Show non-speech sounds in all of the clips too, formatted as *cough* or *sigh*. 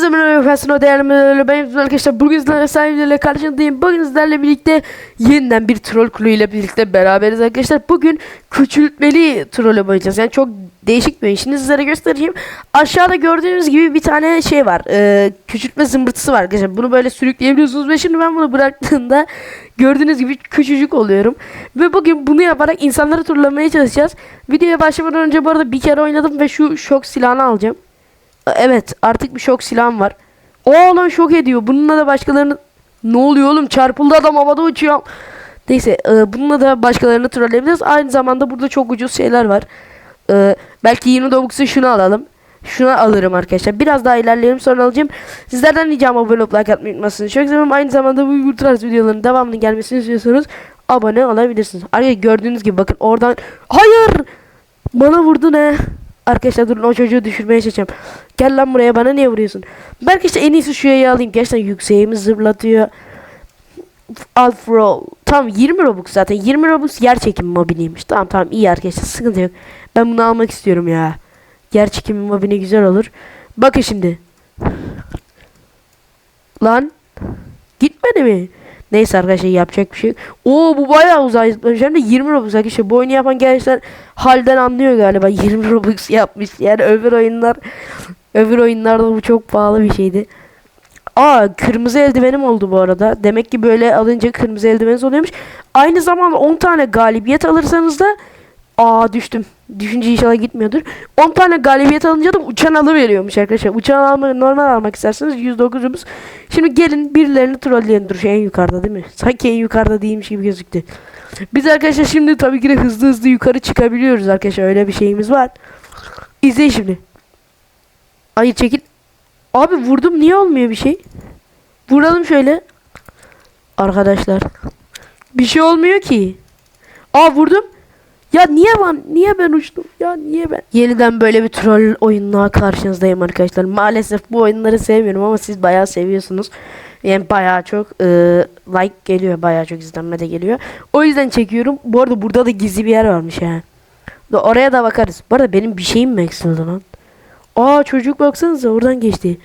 Hepinize merhaba efendim o değerli müdürler. Ben arkadaşlar bugün sizlerle sahibiyle karşınızdayım. Bugün sizlerle birlikte yeniden bir troll kulüyle birlikte beraberiz arkadaşlar. Bugün küçültmeli troll oynayacağız. Yani çok değişik bir oyun. Şimdi sizlere göstereyim. Aşağıda gördüğünüz gibi bir tane şey var. Ee, küçültme zımbırtısı var arkadaşlar. Bunu böyle sürükleyebiliyorsunuz ve şimdi ben bunu bıraktığımda gördüğünüz gibi küçücük oluyorum. Ve bugün bunu yaparak insanları turlamaya çalışacağız. Videoya başlamadan önce bu arada bir kere oynadım ve şu şok silahını alacağım. Evet artık bir şok silahım var. O lan şok ediyor. Bununla da başkalarını... Ne oluyor oğlum? Çarpıldı adam havada uçuyor. Neyse e, bununla da başkalarını trolleyebiliriz. Aynı zamanda burada çok ucuz şeyler var. E, belki 20 Robux'u şunu alalım. Şuna alırım arkadaşlar. Biraz daha ilerleyelim sonra alacağım. Sizlerden ricam abone olup like atmayı unutmasınız. Çok seviyorum. Aynı zamanda bu tarz videoların devamlı gelmesini istiyorsanız abone olabilirsiniz. Arkadaşlar gördüğünüz gibi bakın oradan... Hayır! Bana vurdu ne? Arkadaşlar durun o çocuğu düşürmeye çalışacağım. Gel lan buraya bana niye vuruyorsun? Belki işte en iyisi şu yayı alayım. Gerçekten yükseğimi zırlatıyor. Alfro. Tamam 20 Robux zaten. 20 Robux yer çekimi mobiliymiş. Tamam tamam iyi arkadaşlar sıkıntı yok. Ben bunu almak istiyorum ya. Yer çekimi mobili güzel olur. Bakın şimdi. Lan. Gitmedi mi? Neyse arkadaşlar yapacak bir şey. Oo bu bayağı uzay zıplamış. Hem de 20 Robux arkadaşlar. Bu oyunu yapan gençler halden anlıyor galiba. *laughs* 20 Robux yapmış. Yani öbür oyunlar öbür oyunlarda bu çok pahalı bir şeydi. Aa kırmızı eldivenim oldu bu arada. Demek ki böyle alınca kırmızı eldiveniniz oluyormuş. Aynı zamanda 10 tane galibiyet alırsanız da Aa düştüm. Düşünce inşallah gitmiyordur. 10 tane galibiyet alınca da uçan alı veriyormuş arkadaşlar. Uçan alma, normal almak isterseniz 109 Robux. Şimdi gelin birilerini trolleyin. Dur şu en yukarıda değil mi? Sanki en yukarıda değilmiş gibi gözüktü. Biz arkadaşlar şimdi tabii ki de hızlı hızlı yukarı çıkabiliyoruz arkadaşlar. Öyle bir şeyimiz var. İzleyin şimdi. Hayır çekil. Abi vurdum niye olmuyor bir şey? Vuralım şöyle. Arkadaşlar. Bir şey olmuyor ki. Aa vurdum. Ya niye ben niye ben uçtum? Ya niye ben? Yeniden böyle bir troll oyununa karşınızdayım arkadaşlar. Maalesef bu oyunları sevmiyorum ama siz bayağı seviyorsunuz. Yani bayağı çok e, like geliyor, bayağı çok izlenme de geliyor. O yüzden çekiyorum. Bu arada burada da gizli bir yer varmış yani. Oraya da bakarız. Bu arada benim bir şeyim mi eksildi lan? Aa çocuk baksanıza oradan geçti.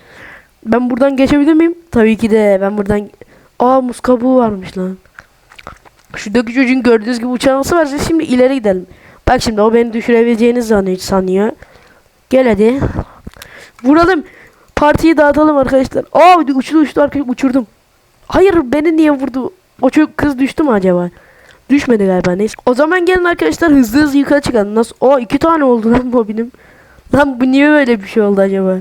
Ben buradan geçebilir miyim? Tabii ki de ben buradan... Aa muz kabuğu varmış lan. Şuradaki çocuğun gördüğünüz gibi uçağısı varsa şimdi ileri gidelim. Bak şimdi o beni düşürebileceğini sanıyor. Gel hadi. Vuralım. Partiyi dağıtalım arkadaşlar. Aa uçtu uçtu arkadaşlar uçurdum. Hayır beni niye vurdu? O çocuk kız düştü mü acaba? Düşmedi galiba neyse. O zaman gelin arkadaşlar hızlı hızlı yukarı çıkalım. Nasıl? O iki tane oldu lan bu benim. Lan bu niye böyle bir şey oldu acaba?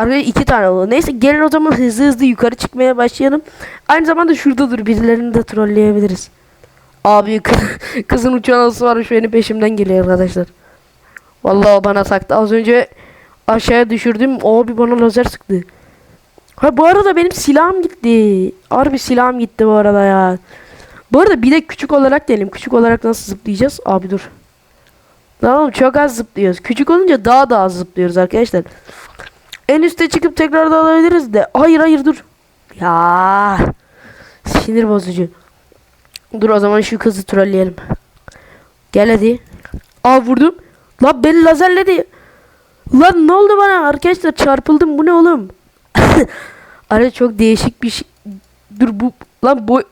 Arkadaşlar iki tane oldu. Neyse gelin o zaman hızlı hızlı yukarı çıkmaya başlayalım. Aynı zamanda şurada dur birilerini de trolleyebiliriz. Abi *laughs* kızın uçağın alası varmış benim peşimden geliyor arkadaşlar. Vallahi o bana taktı. Az önce aşağıya düşürdüm. Abi bana lazer sıktı. Ha bu arada benim silahım gitti. Harbi silahım gitti bu arada ya. Bu arada bir de küçük olarak diyelim. Küçük olarak nasıl zıplayacağız? Abi dur. Tamam çok az zıplıyoruz. Küçük olunca daha da az zıplıyoruz arkadaşlar. En üste çıkıp tekrar da alabiliriz de. Hayır hayır dur. Ya. Sinir bozucu. Dur o zaman şu kızı trolleyelim. Gel hadi. Aa vurdum. Lan beni lazerledi. Lan ne oldu bana arkadaşlar çarpıldım bu ne oğlum? *laughs* Ara çok değişik bir şey. Dur bu lan bu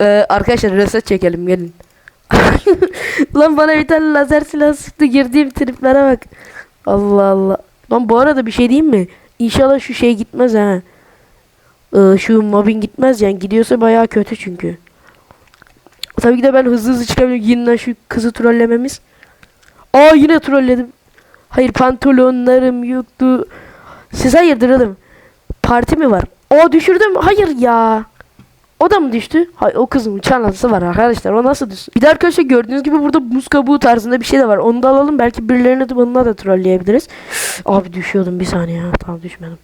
ee, arkadaşlar reset çekelim gelin. *laughs* lan bana bir tane lazer silah sıktı girdiğim triplere bak. Allah Allah. Lan bu arada bir şey diyeyim mi? İnşallah şu şey gitmez ha. Ee, şu mobbing gitmez yani. Gidiyorsa bayağı kötü çünkü. Tabii ki de ben hızlı hızlı çıkabiliyorum. Yeniden şu kızı trollememiz. Aa yine trolledim. Hayır pantolonlarım yoktu. Siz hayırdır oğlum? Parti mi var? O düşürdüm. Hayır ya. O da mı düştü? Hayır o kızın uçan anası var arkadaşlar. O nasıl düştü? Bir de arkadaşlar gördüğünüz gibi burada buz kabuğu tarzında bir şey de var. Onu da alalım. Belki birilerini de bununla da trolleyebiliriz. Abi düşüyordum bir saniye. Tamam düşmedim.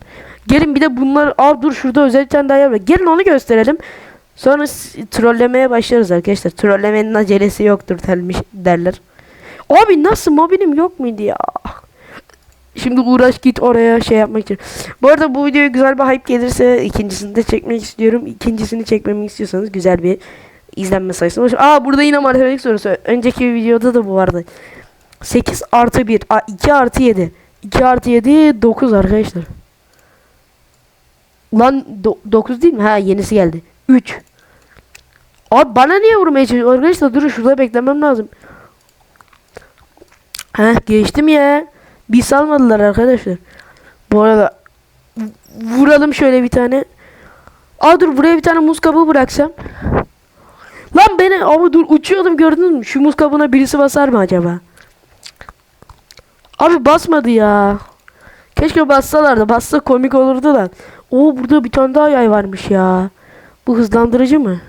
Gelin bir de bunlar. Aa dur şurada özel bir tane daha yer var. Gelin onu gösterelim. Sonra trollemeye başlarız arkadaşlar. Trollemenin acelesi yoktur dermiş, derler. Abi nasıl mobilim yok muydu ya? Şimdi uğraş git oraya şey yapmak için. Bu arada bu videoya güzel bir hype gelirse ikincisini de çekmek istiyorum. İkincisini çekmemi istiyorsanız güzel bir izlenme sayısı. Aa burada yine matematik sorusu. Önceki videoda da bu vardı. 8 artı 1. Aa, 2 artı 7. 2 artı 7 9 arkadaşlar. Lan 9 değil mi? Ha yenisi geldi. 3. Abi bana niye vurmaya çalışıyor? Arkadaşlar durun şurada beklemem lazım. Heh geçtim ya. Bir salmadılar arkadaşlar. Bu arada vuralım şöyle bir tane. Aa dur buraya bir tane muz kabuğu bıraksam. Lan beni ama dur uçuyordum gördünüz mü? Şu muz kabuğuna birisi basar mı acaba? Abi basmadı ya. Keşke bassalardı. Bassa komik olurdu da. Oo burada bir tane daha yay varmış ya. Bu hızlandırıcı mı?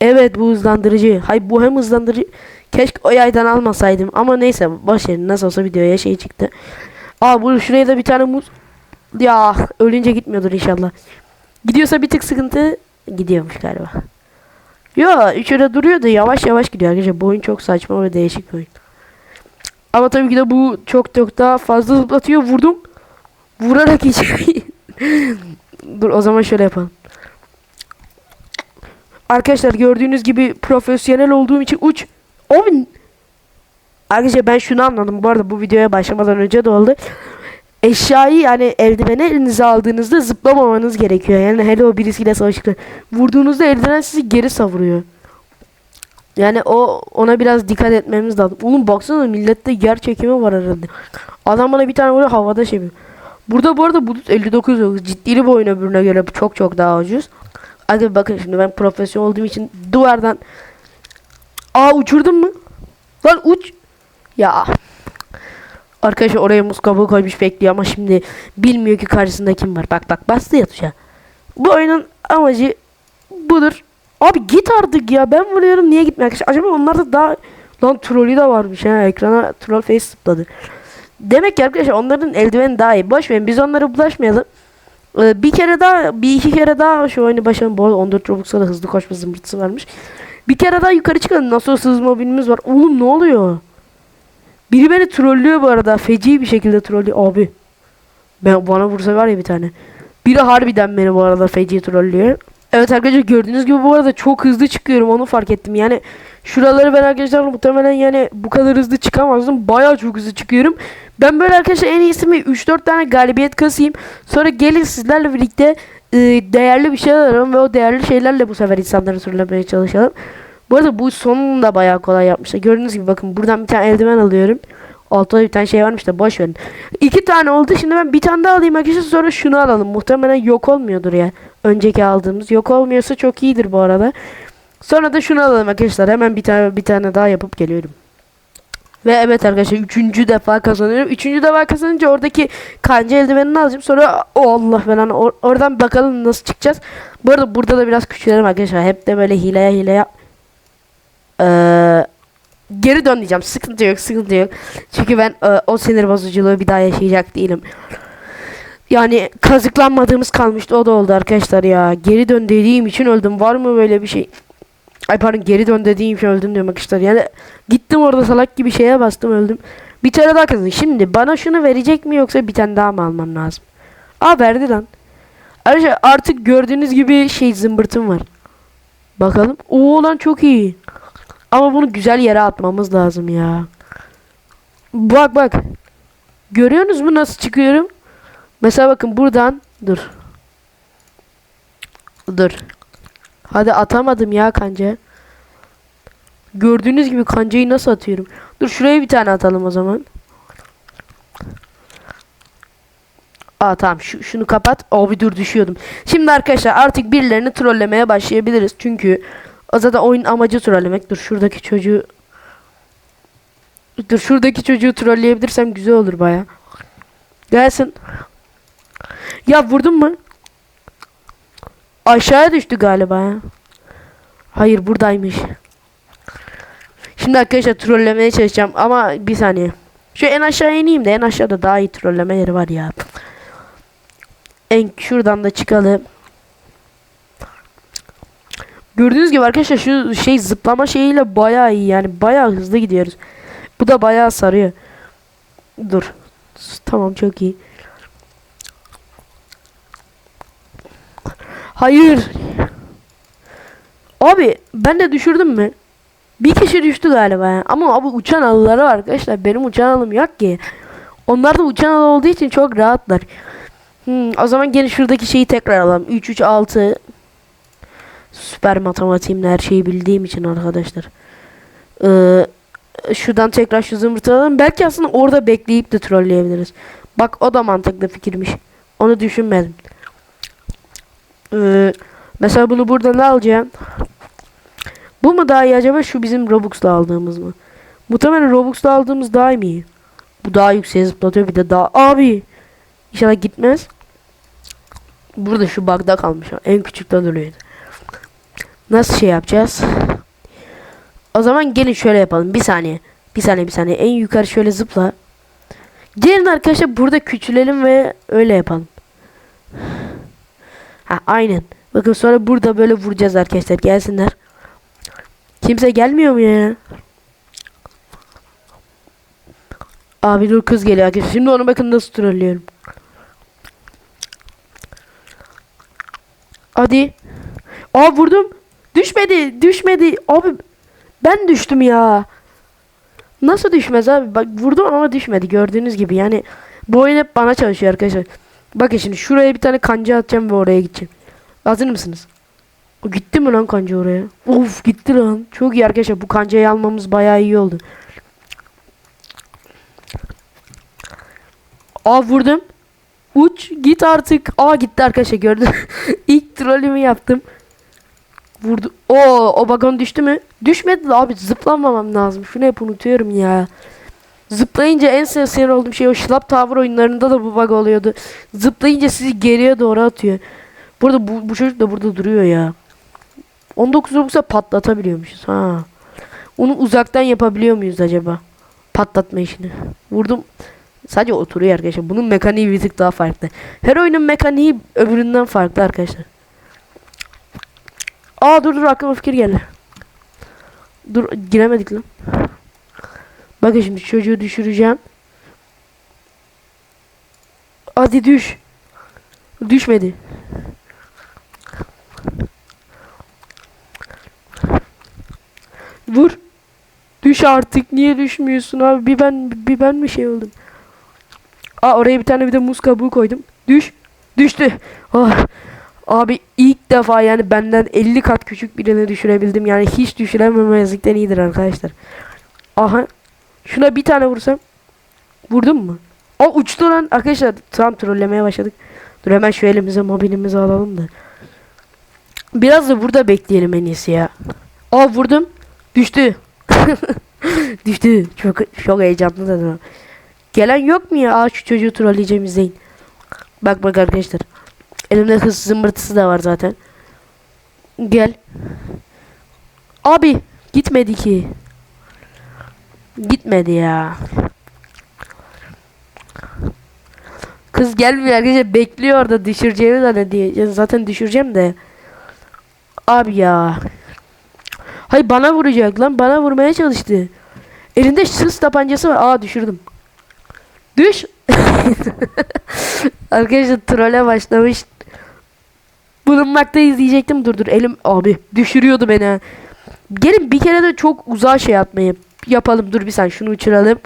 Evet bu hızlandırıcı. Hay bu hem hızlandırıcı. Keşke o yaydan almasaydım. Ama neyse boş. Nasıl olsa videoya şey çıktı. Aa bu şuraya da bir tane muz. Ya ölünce gitmiyordur inşallah. Gidiyorsa bir tık sıkıntı. Gidiyormuş galiba. Yo üçüne duruyor da yavaş yavaş gidiyor arkadaşlar. Bu oyun çok saçma ve değişik bir oyun. Ama tabii ki de bu çok çok daha fazla zıplatıyor. Vurdum. Vurarak hiç. *laughs* Dur o zaman şöyle yapalım. Arkadaşlar gördüğünüz gibi profesyonel olduğum için uç. Abi Arkadaşlar ben şunu anladım. Bu arada bu videoya başlamadan önce de oldu. Eşyayı yani eldiveni elinize aldığınızda zıplamamanız gerekiyor. Yani hele o birisiyle savaşırken vurduğunuzda eldiven sizi geri savuruyor. Yani o ona biraz dikkat etmemiz lazım. Oğlum baksana millette yer çekimi var herhalde. Adam bana bir tane vuruyor havada şey yapıyor. Burada bu arada bulut 59 yok. Ciddi bir oyun öbürüne göre çok çok daha ucuz. Hadi bakın şimdi ben profesyonel olduğum için duvardan Aa uçurdun mu? Lan uç. Ya. Arkadaşlar oraya muz kabuğu koymuş bekliyor ama şimdi bilmiyor ki karşısında kim var. Bak bak bastı ya tuşa. Bu oyunun amacı budur. Abi git artık ya ben vuruyorum niye gitmiyor arkadaşlar. Acaba onlarda daha lan trolü de varmış ha ekrana troll face zıpladı. Demek ki arkadaşlar onların eldiveni daha iyi. Boş biz onlara bulaşmayalım. Ee, bir kere daha bir iki kere daha şu oyunu başlayalım. Bu arada 14 Robux'a da hızlı koşma zımbırtısı varmış. Bir kere daha yukarı çıkalım. Nasıl olsa mobilimiz var. Oğlum ne oluyor? Biri beni trollüyor bu arada. Feci bir şekilde trollüyor. Abi. Ben bana vursa var ya bir tane. Biri harbiden beni bu arada feci trollüyor. Evet arkadaşlar gördüğünüz gibi bu arada çok hızlı çıkıyorum onu fark ettim. Yani şuraları ben arkadaşlar muhtemelen yani bu kadar hızlı çıkamazdım. Bayağı çok hızlı çıkıyorum. Ben böyle arkadaşlar en iyisi mi 3-4 tane galibiyet kasayım. Sonra gelin sizlerle birlikte e, değerli bir şeyler alalım ve o değerli şeylerle bu sefer insanları trollemeye çalışalım. Bu arada bu sonunu da bayağı kolay yapmışlar. Gördüğünüz gibi bakın buradan bir tane eldiven alıyorum. Altta bir tane şey varmış da boş verin. İki tane oldu. Şimdi ben bir tane daha alayım arkadaşlar. Sonra şunu alalım. Muhtemelen yok olmuyordur ya. Önceki aldığımız. Yok olmuyorsa çok iyidir bu arada. Sonra da şunu alalım arkadaşlar. Hemen bir tane bir tane daha yapıp geliyorum. Ve evet arkadaşlar üçüncü defa kazanıyorum. Üçüncü defa kazanınca oradaki kanca eldivenini alacağım. Sonra o Allah falan or oradan bakalım nasıl çıkacağız. Bu arada burada da biraz küçülerim arkadaşlar. Hep de böyle hileye hileye. Ee, geri dön diyeceğim. Sıkıntı yok, sıkıntı yok. Çünkü ben e, o sinir bozuculuğu bir daha yaşayacak değilim. Yani kazıklanmadığımız kalmıştı. O da oldu arkadaşlar ya. Geri dön dediğim için öldüm. Var mı böyle bir şey? Ay pardon geri dön dediğim için öldüm diyorum arkadaşlar. Yani gittim orada salak gibi şeye bastım öldüm. Bir tane daha kazandım. Şimdi bana şunu verecek mi yoksa bir tane daha mı almam lazım? Aa verdi lan. Arkadaşlar artık gördüğünüz gibi şey zımbırtım var. Bakalım. Oo lan çok iyi. Ama bunu güzel yere atmamız lazım ya. Bak bak. Görüyorsunuz mu nasıl çıkıyorum? Mesela bakın buradan dur. Dur. Hadi atamadım ya kanca. Gördüğünüz gibi kancayı nasıl atıyorum? Dur şuraya bir tane atalım o zaman. Aa tamam şu, şunu kapat. Abi dur düşüyordum. Şimdi arkadaşlar artık birilerini trollemeye başlayabiliriz. Çünkü o zaten oyun amacı trollemek. Dur şuradaki çocuğu Dur şuradaki çocuğu trolleyebilirsem güzel olur baya. Gelsin. Ya vurdun mu? Aşağıya düştü galiba ya. Hayır buradaymış. Şimdi arkadaşlar trollemeye çalışacağım ama bir saniye. Şu en aşağı ineyim de en aşağıda daha iyi trolleme yeri var ya. En şuradan da çıkalım. Gördüğünüz gibi arkadaşlar şu şey zıplama şeyiyle bayağı iyi yani bayağı hızlı gidiyoruz. Bu da bayağı sarıyor. Dur. Tamam çok iyi. Hayır. Abi ben de düşürdüm mü? Bir kişi düştü galiba ya. Ama abi uçan alıları var arkadaşlar. Benim uçan alım yok ki. Onlar da uçan alı olduğu için çok rahatlar. Hmm, o zaman gelin şuradaki şeyi tekrar alalım. 3 3 6 Süper matematiğimle her şeyi bildiğim için arkadaşlar. Ee, şuradan tekrar şu zımbırtı. Belki aslında orada bekleyip de trolleyebiliriz. Bak o da mantıklı fikirmiş. Onu düşünmedim. Ee, mesela bunu burada ne alacağım? Bu mu daha iyi acaba şu bizim Robux'la aldığımız mı? Muhtemelen Robux'la aldığımız daha iyi? Bu daha yüksek zıplatıyor bir de daha. Abi! İnşallah gitmez. Burada şu bug'da kalmış. En küçükte duruyordu. Nasıl şey yapacağız? O zaman gelin şöyle yapalım. Bir saniye. Bir saniye bir saniye. En yukarı şöyle zıpla. Gelin arkadaşlar burada küçülelim ve öyle yapalım. Ha aynen. Bakın sonra burada böyle vuracağız arkadaşlar. Gelsinler. Kimse gelmiyor mu ya? Abi dur kız geliyor arkadaşlar. Şimdi onu bakın nasıl trollüyorum. Hadi. Aa vurdum. Düşmedi. Düşmedi. Abi ben düştüm ya. Nasıl düşmez abi? Bak vurdum ama düşmedi. Gördüğünüz gibi yani bu oyun hep bana çalışıyor arkadaşlar. Bakın şimdi şuraya bir tane kanca atacağım ve oraya gideceğim. Hazır mısınız? Gitti mi lan kanca oraya? Of gitti lan. Çok iyi arkadaşlar. Bu kancayı almamız bayağı iyi oldu. Aa vurdum. Uç git artık. Aa gitti arkadaşlar gördün. *laughs* İlk trollümü yaptım. Vurdu. O o vagon düştü mü? Düşmedi abi zıplamamam lazım. Şunu hep unutuyorum ya. Zıplayınca en sinir olduğum şey o şlap tavır oyunlarında da bu bug oluyordu. Zıplayınca sizi geriye doğru atıyor. Burada bu, bu çocuk da burada duruyor ya. 19 Robux'a patlatabiliyormuşuz ha. Onu uzaktan yapabiliyor muyuz acaba? Patlatma işini. Vurdum. Sadece oturuyor arkadaşlar. Bunun mekaniği bir tık daha farklı. Her oyunun mekaniği öbüründen farklı arkadaşlar. Aa dur dur aklıma fikir geldi. Dur giremedik lan. Bakın şimdi çocuğu düşüreceğim. Hadi düş. Düşmedi. Vur. Düş artık. Niye düşmüyorsun abi? Bir ben bir ben mi şey oldum? Aa oraya bir tane bir de muz kabuğu koydum. Düş. Düştü. Ah. Abi ilk defa yani benden 50 kat küçük birini düşürebildim. Yani hiç düşürememezlikten iyidir arkadaşlar. Aha. Şuna bir tane vursam. Vurdum mu? O uçtu lan. Arkadaşlar tam trollemeye başladık. Dur hemen şu elimize mobilimizi alalım da. Biraz da burada bekleyelim en iyisi ya. Aa vurdum. Düştü. *laughs* Düştü. Çok çok heyecanlı da. Gelen yok mu ya? Aa şu çocuğu trolleyeceğim izleyin. Bak bak arkadaşlar. Elimde hız zımbırtısı da var zaten. Gel. Abi gitmedi ki. Gitmedi ya. Kız gelmiyor arkadaşlar bekliyor orada düşüreceğimi zannediyor. Zaten düşüreceğim de. Abi ya. Hay bana vuracak lan bana vurmaya çalıştı. Elinde sız tabancası var. Aa düşürdüm. Düş. *laughs* Arkadaşlar trole başlamış. Bulunmaktayız diyecektim. Dur dur elim abi düşürüyordu beni. Gelin bir kere de çok uzağa şey atmayı yapalım. Dur bir saniye şunu uçuralım.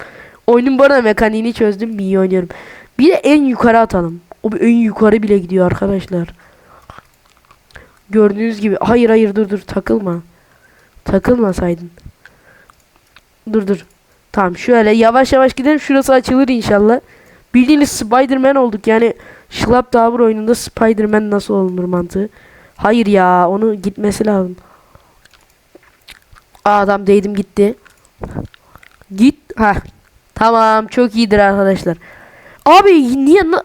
Oyunun bu arada mekaniğini çözdüm. İyi oynuyorum. Bir de en yukarı atalım. O en yukarı bile gidiyor arkadaşlar. Gördüğünüz gibi. Hayır hayır dur dur takılma. Takılmasaydın. Dur dur. Tamam şöyle yavaş yavaş gidelim. Şurası açılır inşallah. Bildiğiniz Spider-Man olduk. Yani Schlap Tower oyununda Spider-Man nasıl olunur mantığı. Hayır ya onu gitmesi lazım. Aa, adam değdim gitti. Git. Ha. Tamam çok iyidir arkadaşlar. Abi niye na-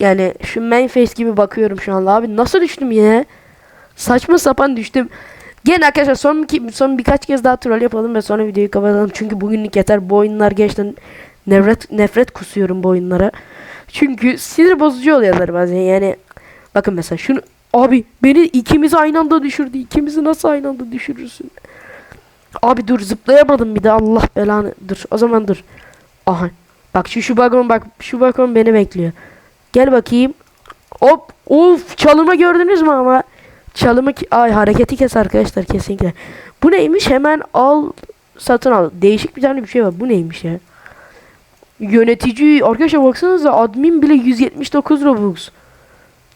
yani şu main face gibi bakıyorum şu anda abi nasıl düştüm ya? Saçma sapan düştüm. Gene arkadaşlar son, son birkaç kez daha troll yapalım ve sonra videoyu kapatalım. Çünkü bugünlük yeter. Bu oyunlar gerçekten nefret, nefret kusuyorum bu oyunlara. Çünkü sinir bozucu oluyorlar bazen yani. Bakın mesela şunu abi beni ikimizi aynı anda düşürdü. İkimizi nasıl aynı anda düşürürsün? Abi dur zıplayamadım bir de Allah belanı. Dur o zaman dur. Aha. Bak şu şu vagon bak şu vagon beni bekliyor. Gel bakayım. Hop. Of çalımı gördünüz mü ama? Çalımı ay hareketi kes arkadaşlar kesinlikle. Bu neymiş? Hemen al satın al. Değişik bir tane bir şey var. Bu neymiş ya? Yönetici arkadaşlar baksanıza admin bile 179 Robux.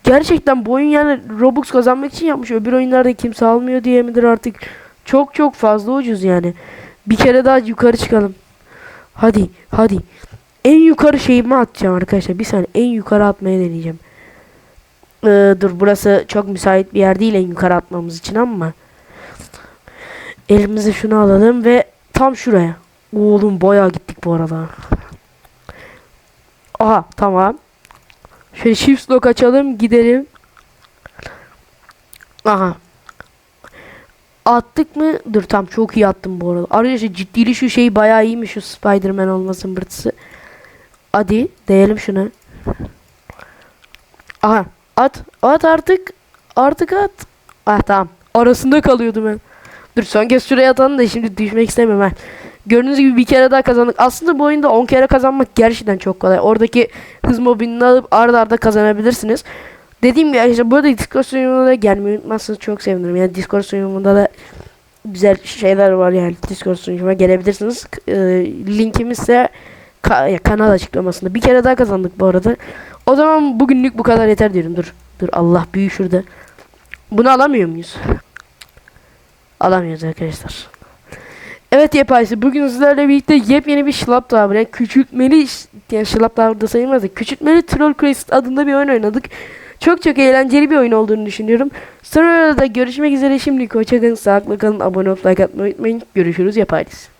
Gerçekten bu oyun yani Robux kazanmak için yapmış. Öbür oyunlarda kimse almıyor diye midir artık? Çok çok fazla ucuz yani. Bir kere daha yukarı çıkalım. Hadi hadi. En yukarı şeyimi atacağım arkadaşlar. Bir saniye en yukarı atmaya deneyeceğim. Ee, dur burası çok müsait bir yer değil en yukarı atmamız için ama. Elimize şunu alalım ve tam şuraya. Oğlum bayağı gittik bu arada. Aha tamam. Şöyle shift lock açalım gidelim. Aha. Attık mı? Dur tam çok iyi attım bu arada. Arkadaşlar ciddili şu şey bayağı iyiymiş şu Spider-Man olmasın bırtısı. Hadi değelim şunu. Aha at at artık. Artık at. Ah tamam. Arasında kalıyordum ben. Dur son kez şuraya atalım da şimdi düşmek istemem ben. Gördüğünüz gibi bir kere daha kazandık. Aslında bu oyunda 10 kere kazanmak gerçekten çok kolay. Oradaki hız mobilini alıp arda arda kazanabilirsiniz. Dediğim gibi arkadaşlar bu arada Discord sunucumuna da gelmeyi unutmazsanız çok sevinirim. Yani Discord sunucumunda da güzel şeyler var yani Discord sunucuma gelebilirsiniz. E, linkimiz ise ka- kanal açıklamasında. Bir kere daha kazandık bu arada. O zaman bugünlük bu kadar yeter diyorum. Dur. Dur Allah büyü şurada. Bunu alamıyor muyuz? Alamıyoruz arkadaşlar. Evet Yepaysı bugün sizlerle birlikte yepyeni bir Şılap Tower yani küçültmeli yani Şılap Tower'da sayılmaz da küçültmeli Troll Quest adında bir oyun oynadık. Çok çok eğlenceli bir oyun olduğunu düşünüyorum. Sonra da görüşmek üzere şimdilik hoşçakalın sağlıkla kalın abone olup like atmayı unutmayın. Görüşürüz Yepaysı.